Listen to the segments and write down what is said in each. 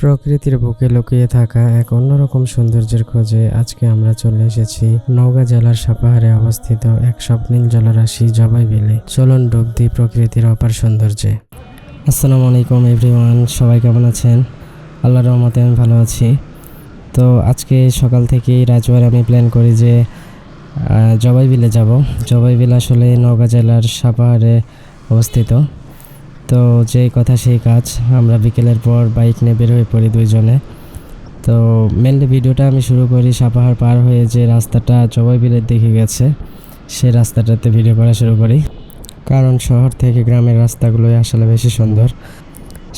প্রকৃতির বুকে লুকিয়ে থাকা এক অন্যরকম সৌন্দর্যের খোঁজে আজকে আমরা চলে এসেছি নওগাঁ জেলার সাপাহারে অবস্থিত এক স্বপ্নীল জলরাশি জবাই বিলে। চলন ডুব দিই প্রকৃতির অপার সৌন্দর্যে। আসসালামু আলাইকুম এভরিওয়ান, সবাই কেমন আছেন? আল্লাহর রহমতে আমি ভালো আছি। তো আজকে সকাল থেকেই রাজওয়ার আমি প্ল্যান করি যে জবাই বিলে যাব। জবাই বিল আসলে নওগাঁ জেলার সাপাহারে অবস্থিত। তো যেই কথা সেই কাজ। আমরা বিকেলের পর বাইক নিয়ে বের হয়ে পড়ি দুইজনে। তো মেনলি ভিডিওটা আমি শুরু করি সাপাহার পার হয়ে যে রাস্তাটা জবাই বিলের দিকে গেছে, সে রাস্তাটাতে ভিডিও করা শুরু করি। কারণ শহর থেকে গ্রামের রাস্তাগুলোই আসলে বেশি সুন্দর।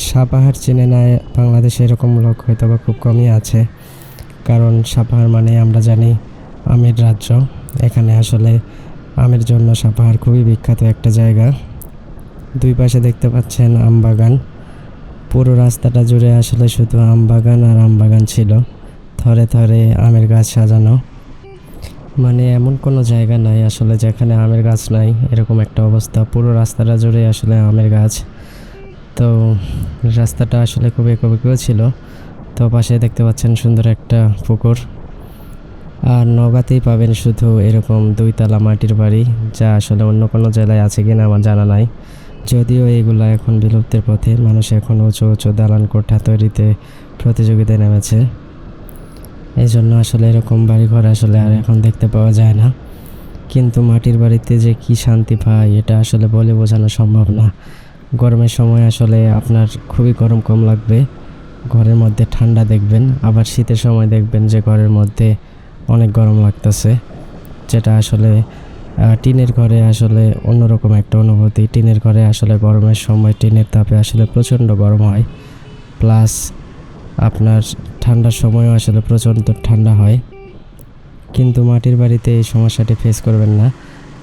সাপাহার চেনে না বাংলাদেশে এরকম লোক হয়তো বা খুব কমই আছে। কারণ সাপাহার মানে আমরা জানি আমের রাজ্য। এখানে আসলে আমের জন্য সাপাহার খুবই বিখ্যাত একটা জায়গা। দুই পাশে দেখতে পাচ্ছেন আম বাগান। পুরো রাস্তাটা জুড়ে আসলে শুধু আম বাগান আর আম বাগান ছিল। থরে থরে আমের গাছ সাজানো। মানে এমন কোনো জায়গা নাই আসলে যেখানে আমের গাছ নাই, এরকম একটা অবস্থা। পুরো রাস্তাটা জুড়ে আসলে আমের গাছ। তো রাস্তাটা আসলে খুব একবেকেও ছিল। তো পাশে দেখতে পাচ্ছেন সুন্দর একটা পুকুর। আর নগাতেই পাবেন শুধু এরকম দুইতলা মাটির বাড়ি, যা আসলে অন্য কোনো জেলায় আছে কিনা আমার জানা নাই। যদিও এগুলো এখন বিলুপ্তের পথে, মানুষ এখন উঁচু উঁচু দালান কোঠা তৈরিতে প্রতিযোগিতায় নেমেছে। এই জন্য আসলে এরকম বাড়িঘর আসলে আর এখন দেখতে পাওয়া যায় না। কিন্তু মাটির বাড়িতে যে কি শান্তি পায়, এটা আসলে বলে বোঝানো সম্ভব না। গরমের সময় আসলে আপনার খুবই গরম কম লাগবে। ঘরের মধ্যে ঠান্ডা দেখবেন, আবার শীতের সময় দেখবেন যে ঘরের মধ্যে অনেক গরম লাগতেছে। যেটা আসলে টিনের ঘরে আসলে অন্যরকম একটা অনুভূতি। টিনের ঘরে আসলে গরমের সময় টিনের তাপে আসলে প্রচণ্ড গরম হয়। প্লাস আপনার ঠান্ডার সময়ও আসলে প্রচণ্ড ঠান্ডা হয়। কিন্তু মাটির বাড়িতে এই সমস্যাটি ফেস করবেন না।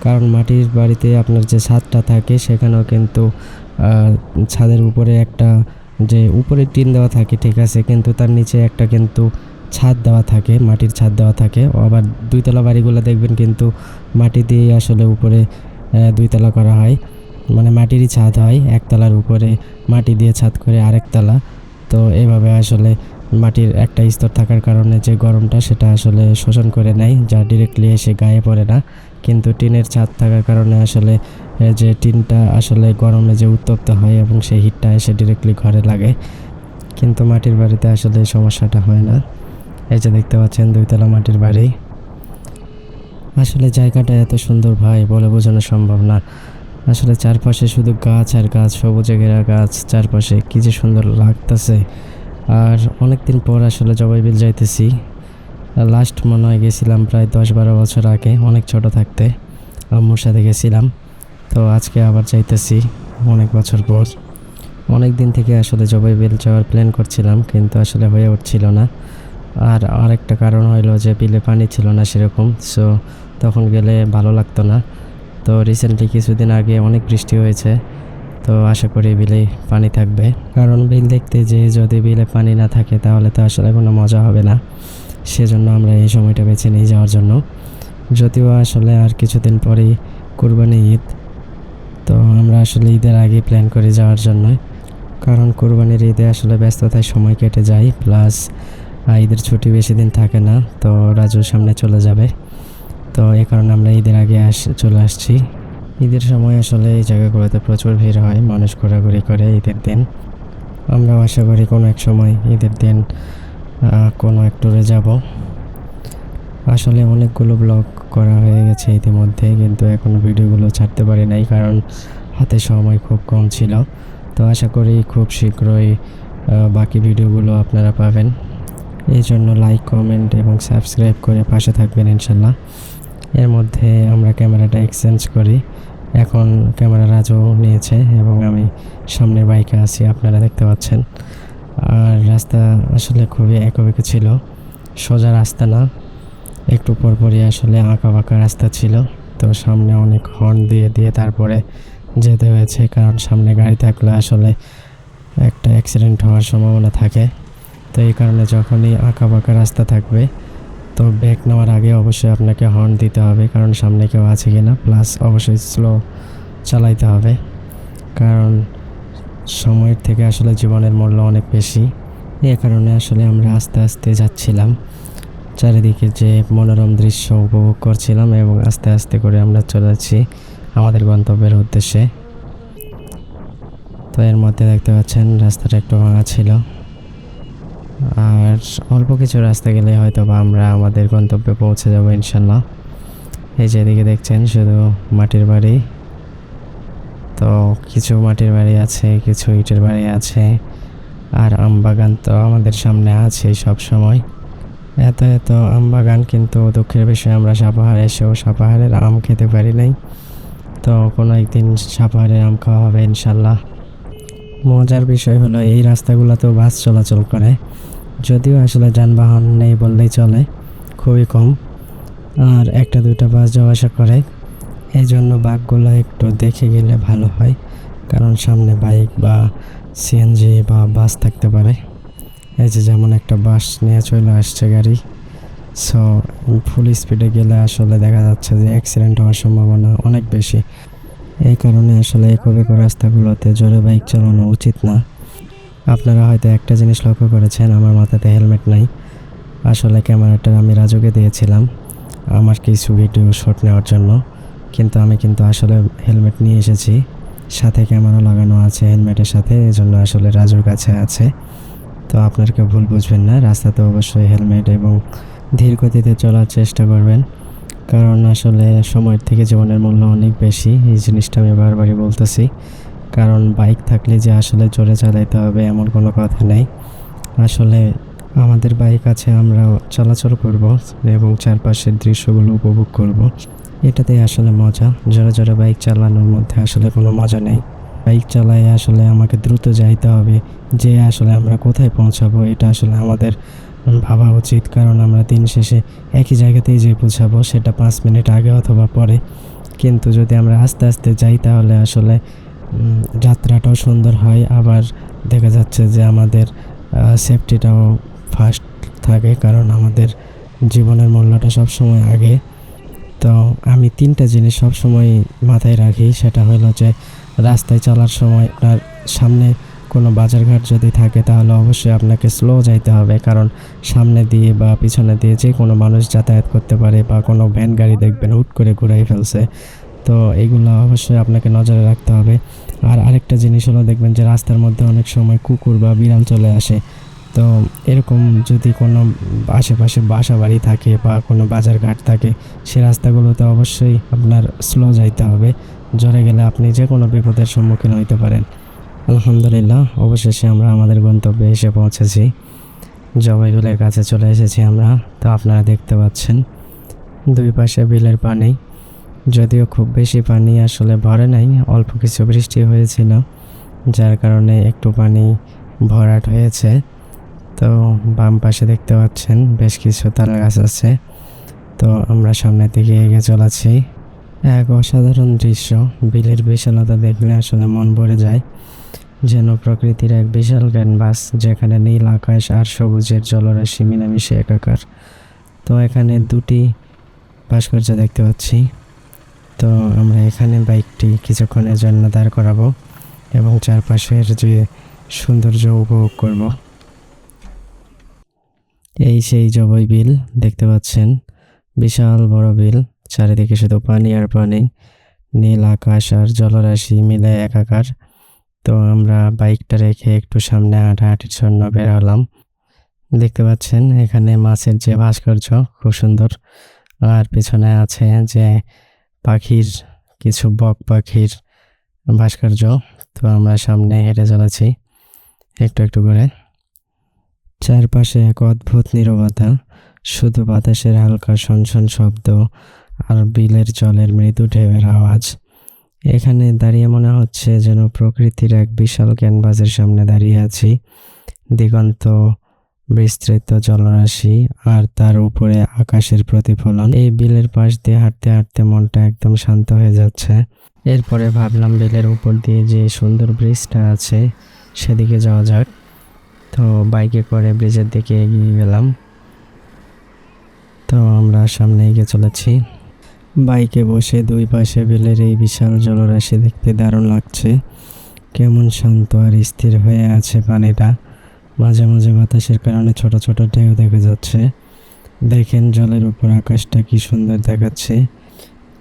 কারণ মাটির বাড়িতে আপনার যে ছাদটা থাকে, সেখানেও কিন্তু ছাদের উপরে একটা যে উপরে টিন দেওয়া থাকে, ঠিক আছে, কিন্তু তার নিচে একটা কিন্তু ছাদ দেওয়া থাকে, মাটির ছাদ দেওয়া থাকে। আবার দুইতলা বাড়িগুলো দেখবেন কিন্তু মাটি দিয়ে আসলে উপরে দুইতলা করা হয়। মানে মাটিরই ছাদ হয়, একতলার উপরে মাটি দিয়ে ছাদ করে আরেকতলা। তো এভাবে আসলে মাটির একটা স্তর থাকার কারণে যে গরমটা, সেটা আসলে শোষণ করে নেয়, যা ডিরেক্টলি এসে গায়ে পড়ে না। কিন্তু টিনের ছাদ থাকার কারণে আসলে যে টিনটা আসলে গরমে যে উত্তপ্ত হয় এবং সেই হিটটা এসে ডিরেক্টলি ঘরে লাগে। কিন্তু মাটির বাড়িতে আসলে সমস্যাটা হয় না। এই যে দেখতে পাচ্ছেন দুইতলা মাটির বাড়ি। আসলে জায়গাটা এত সুন্দর ভাই বলে বোঝানো সম্ভব না। আসলে চারপাশে শুধু গাছ আর গাছ, সবুজে ঘেরা গাছ, চারপাশে কি যে সুন্দর লাগতেছে। আর অনেক দিন পর আসলে জবাই বিল যাইতেছি। লাস্ট মনে হয় গেছিলাম প্রায় দশ বারো বছর আগে, অনেক ছোট থাকতে, আম্মুর সাথে গেছিলাম। তো আজকে আবার যাইতেছি অনেক বছর পর। অনেক দিন থেকে আসলে জবাই বিল যাওয়ার প্ল্যান করছিলাম, কিন্তু আসলে হয়ে উঠছিল না। আর আরেকটা কারণ হইল যে বিলে পানি ছিল না সেরকম সো তখন গেলে ভালো লাগতো না। তো রিসেন্টলি কিছুদিন আগে অনেক বৃষ্টি হয়েছে, তো আশা করি বিলে পানি থাকবে। কারণ বিল দেখতে যে যদি বিলে পানি না থাকে তাহলে তো আসলে কোনো মজা হবে না। সেজন্য আমরা এই সময়টা বেছে নিয়ে যাওয়ার জন্য। যদিও আসলে আর কিছুদিন পরেই কুরবানি ঈদ, তো আমরা আসলে ঈদের আগে প্ল্যান করে যাওয়ার জন্য। কারণ কুরবানির ঈদে আসলে ব্যস্ততায় সময় কেটে যায় প্লাস ঈদের ছুটি বেশি দিন থাকে না, তো রাজুর সামনে চলে যাবে। তো এই কারণে আমরা ঈদের আগে আস, চলে আসছি। ঈদের সময় আসলে এই জায়গাগুলোতে প্রচুর ভিড় হয়, মানুষ ঘোরাঘুরি করে ঈদের দিন। আমরাও আশা করি কোনো এক সময় ঈদের দিন কোনো এক ট্যুরে যাব। আসলে অনেকগুলো ব্লগ করা হয়ে গেছে ইতিমধ্যে, কিন্তু এখনও ভিডিওগুলো ছাড়তে পারি নাই, কারণ হাতে সময় খুব কম ছিল। তো আশা করি খুব শীঘ্রই বাকি ভিডিওগুলো আপনারা পাবেন। এই জন্য লাইক কমেন্ট এবং সাবস্ক্রাইব করে পাশে থাকবেন ইনশাল্লাহ। এর মধ্যে আমরা ক্যামেরাটা এক্সচেঞ্জ করি। এখন ক্যামেরা রাজও নিয়েছে এবং আমি সামনের বাইকে আছি, আপনারা দেখতে পাচ্ছেন। আর রাস্তা আসলে খুবই একবেকে ছিল, সোজা রাস্তা না। একটু পরপরই আসলে আঁকা বাঁকা রাস্তা ছিল। তো সামনে অনেক হর্ন দিয়ে দিয়ে তারপরে যেতে হয়েছে, কারণ সামনে গাড়ি থাকলে আসলে একটা অ্যাক্সিডেন্ট হওয়ার সম্ভাবনা থাকে। তো এই কারণে যখনই আঁকা বাঁকা রাস্তা থাকবে, তো ব্রেক নেওয়ার আগে অবশ্যই আপনাকে হর্ন দিতে হবে, কারণ সামনে কেউ আছে কিনা। প্লাস অবশ্যই স্লো চালাইতে হবে, কারণ সময়ের থেকে আসলে জীবনের মূল্য অনেক বেশি। এ কারণে আসলে আমরা আস্তে আস্তে যাচ্ছিলাম। চারিদিকে যে মনোরম দৃশ্য উপভোগ করছিলাম এবং আস্তে আস্তে করে আমরা চলে যাচ্ছি আমাদের গন্তব্যের উদ্দেশ্যে। তো এর মধ্যে দেখতে পাচ্ছেন রাস্তাটা একটু ভাঙা ছিল। আর অল্প কিছু রাস্তা গেলে হয়তো বা আমরা আমাদের গন্তব্যে পৌঁছে যাব ইনশাল্লাহ। এই যে এদিকে দেখছেন, শুধু মাটির বাড়ি। তো কিছু মাটির বাড়ি আছে, কিছু ইটের বাড়ি আছে। আর আম বাগান তো আমাদের সামনে আছে সব সময় এত এত আম বাগান কিন্তু দুঃখের বিষয়ে, আমরা সাপাহার এসেও সাপাহারের আম খেতে পারি নাই। তো কোনো একদিন সাপাহারের আম খাওয়া হবে ইনশাল্লাহ। মজার বিষয় হলো এই রাস্তাগুলোতেও বাস চলাচল করে। যদিও আসলে যানবাহন নেই বললেই চলে, খুবই কম। আর একটা দুটো বাস যাওয়া আসা করে এই জন্য বাঘগুলো একটু দেখে গেলে ভালো হয়, কারণ সামনে বাইক বা সিএনজি বা বাস থাকতে পারে। এই যে যেমন একটা বাস নিয়ে চলে আসছে গাড়ি সো ফুল স্পিডে গেলে আসলে দেখা যাচ্ছে যে অ্যাক্সিডেন্ট হওয়ার সম্ভাবনা অনেক বেশি। এই কারণে আসলে একবিক রাস্তাগুলোতে জোরে বাইক চালানো উচিত না। আপনারা হয়তো একটা জিনিস লক্ষ্য করেছেন, আমার মাথাতে হেলমেট নাই। আসলে ক্যামেরাটা আমি রাজুকে দিয়েছিলাম, আমার কিছু ভিডিও শট নেওয়ার জন্য। কিন্তু আমি কিন্তু আসলে হেলমেট নিয়ে এসেছি, সাথে ক্যামেরা লাগানো আছে হেলমেটের সাথে এই জন্য আসলে রাজুর কাছে আছে। তো আপনার কেউ ভুল বুঝবেন না, রাস্তাতে অবশ্যই হেলমেট এবং ধীর গতিতে চলার চেষ্টা করবেন। কারণ আসলে সময়ের থেকে জীবনের মূল্য অনেক বেশি, এই জিনিসটা আমি বারবারই বলতেছি। কারণ বাইক থাকলে যে আসলে জোরে চালাইতে হবে এমন কোনো কথা নেই। আসলে আমাদের বাইক আছে আমরা চলাচল করব এবং চারপাশের দৃশ্যগুলো উপভোগ করব। এটাতেই আসলে মজা, জোরে জোরে বাইক চালানোর মধ্যে আসলে কোনো মজা নেই। বাইক চালায় আসলে আমাকে দ্রুত যাইতে হবে, যে আসলে আমরা কোথায় পৌঁছাবো, এটা আসলে আমাদের ভাবা উচিত। কারণ আমরা দিন শেষে একই জায়গাতেই যে পৌঁছাবো, সেটা পাঁচ মিনিট আগে অথবা পরে। কিন্তু যদি আমরা আস্তে আস্তে যাই, তাহলে আসলে যাত্রাটাও সুন্দর হয়। আবার দেখা যাচ্ছে যে আমাদের সেফটিটাও ফার্স্ট থাকে কারণ আমাদের জীবনের মূল্যটা সবসময় আগে। তো আমি তিনটা জিনিস সবসময় মাথায় রাখি, সেটা হলো যে রাস্তায় চলার সময় আপনার সামনে কোনো বাজারঘাট যদি থাকে তাহলে অবশ্যই আপনাকে স্লো যাইতে হবে। কারণ সামনে দিয়ে বা পিছনে দিয়ে যে কোনো মানুষ যাতায়াত করতে পারে বা কোনো ভ্যান গাড়ি দেখবেন, হুট করে ঘুরাই ফেলছে। তো এগুলো অবশ্যই আপনাকে নজরে রাখতে হবে। আর আরেকটা জিনিস হলো দেখবেন যে রাস্তার মধ্যে অনেক সময় কুকুর বা বিড়াল চলে আসে। তো এরকম যদি কোনো আশেপাশে বাসা বাড়ি থাকে বা কোনো বাজারঘাট থাকে, সে রাস্তাগুলোতে অবশ্যই আপনার স্লো যাইতে হবে। জোরে গেলে আপনি যে কোনো বিপদের সম্মুখীন হইতে পারেন। আলহামদুলিল্লাহ, অবশেষে আমরা আমাদের গন্তব্যে এসে পৌঁছেছি। জবাই কাছে চলে এসেছি আমরা। তো আপনারা দেখতে পাচ্ছেন, দুই পাশে বিলের পানি। যদিও খুব বেশি পানি আসলে ভরে নাই, অল্প কিছু বৃষ্টি হয়েছিল, যার কারণে একটু পানি ভরাট হয়েছে। তো বাম পাশে দেখতে পাচ্ছেন বেশ কিছু তারা গাছ আছে। তো আমরা সামনের দিকে এগিয়ে চলেছি। এক অসাধারণ দৃশ্য, বিলের বিশালতা দেখলে আসলে মন ভরে যায়। যেন প্রকৃতির এক বিশাল ক্যানভাস, যেখানে নীল আকাশ আর সবুজের জলরাশি মিলেমিশে একাকার। তো এখানে দুটি ভাস্কর্য দেখতে পাচ্ছি। তো আমরা এখানে বাইকটি কিছুক্ষণের জন্য দাঁড় করাবো এবং চারপাশের যে সৌন্দর্য উপভোগ করব। এই সেই জবই বিল, দেখতে পাচ্ছেন? বিশাল বড় বিল, চারিদিকে শুধু পানি আর পানি, নীল আকাশ আর জলরাশি মিলে একাকার। তো আমরা বাইকটা রেখে একটু সামনে হাঁটাহাঁটির জন্য বের হলাম। দেখতে পাচ্ছেন, এখানে মাছের যে ভাস্কর্য, খুব সুন্দর। আর পিছনে আছে যে পাখির কিছু বক পাখির ভাস্কর্য তো আমরা সামনে হেঁটে চলেছি একটু একটু করে। চারপাশে এক অদ্ভুত নীরবতা, শুধু বাতাসের হালকা শনশন শব্দ আর বিলের জলের মৃদু ঢেউয়ের আওয়াজ। এখানে দাঁড়িয়ে মনে হচ্ছে যেন প্রকৃতির এক বিশাল ক্যানভাসের সামনে দাঁড়িয়ে আছি। দিগন্ত বিস্তৃত জলরাশি আর তার উপরে আকাশের প্রতিফলন। এই বিলের পাশ দিয়ে হাঁটতে হাঁটতে মনটা একদম শান্ত হয়ে যাচ্ছে। এরপরে ভাবলাম বিলের উপর দিয়ে যে সুন্দর ব্রিজটা আছে, সেদিকে যাওয়া যাক। তো বাইকে করে ব্রিজের দিকে এগিয়ে গেলাম। তো আমরা সামনে এগিয়ে চলেছি। বাইকে বসে দুই পাশে বিলের এই বিশাল জলরাশি দেখতে দারুণ লাগছে। কেমন শান্ত আর স্থির হয়ে আছে পানিটা। মাঝে মাঝে বাতাসের কারণে ছোট ছোট ঢেউ দেখা যাচ্ছে। দেখেন জলের উপর আকাশটা কি সুন্দর দেখাচ্ছে।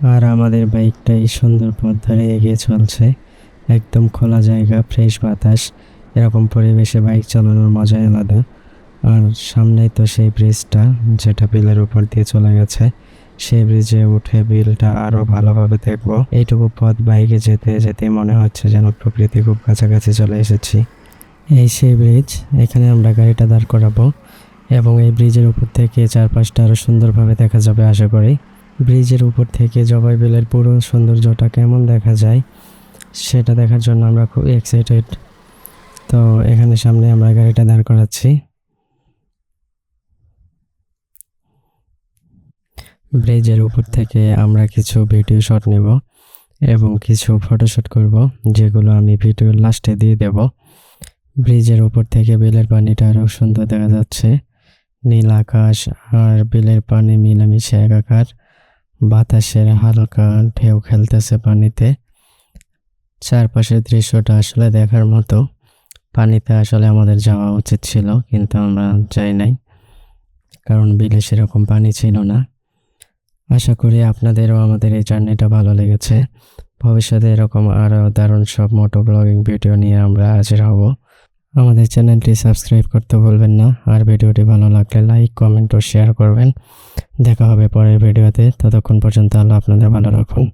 আর আমাদের বাইকটা এই সুন্দর পথ ধরে এগিয়ে চলছে। একদম খোলা জায়গা, ফ্রেশ বাতাস। এরকম পরিবেশে বাইক চালানোর মজাই আলাদা। আর সামনেই তো সেই ব্রিজটা, যেটা বিলের উপর দিয়ে চলে গেছে। সেই ব্রিজে উঠে বিলটা আরও ভালোভাবে দেখব। এইটুকু পথ বাইকে যেতে যেতে মনে হচ্ছে যেন প্রকৃতি খুব কাছাকাছি চলে এসেছি। এই সেই ব্রিজ এখানে আমরা গাড়িটা দাঁড় করাবো এবং এই ব্রিজের উপর থেকে চারপাশটা আরও সুন্দরভাবে দেখা যাবে, আশা করি। ব্রিজের উপর থেকে জবাই বিলের পুরো সৌন্দর্যটা কেমন দেখা যায়, সেটা দেখার জন্য আমরা খুব এক্সাইটেড তো এখানে সামনে আমরা গাড়িটা দাঁড় করাচ্ছি। ব্রিজের উপর থেকে আমরা কিছু ভিডিও শট নেব এবং কিছু ফটোশুট করব, যেগুলো আমি ভিডিওর লাস্টে দিয়ে দেব। ব্রিজের উপর থেকে বিলের পানিটা আরও সুন্দর দেখা যাচ্ছে। নীল আকাশ আর বিলের পানি মিলেমিশে একাকার। বাতাসের হালকা ঢেউ খেলতেছে পানিতে। চারপাশের দৃশ্যটা আসলে দেখার মতো। পানিতে আসলে আমাদের যাওয়া উচিত ছিল, কিন্তু আমরা যাই নাই। কারণ বিলে সেরকম পানি ছিল না। আশা করি আপনাদেরও আমাদের এই জার্নিটা ভালো লেগেছে। ভবিষ্যতে এরকম আরও দারুণ সব মোটো ব্লগিং ভিডিও নিয়ে আমরা হাজির হব। আমাদের চ্যানেলটি সাবস্ক্রাইব করতে ভুলবেন না। আর ভিডিওটি ভালো লাগলে লাইক, কমেন্ট ও শেয়ার করবেন। দেখা হবে পরের ভিডিওতে। ততক্ষণ পর্যন্ত আল্লাহ আপনাদের ভালো রাখুন।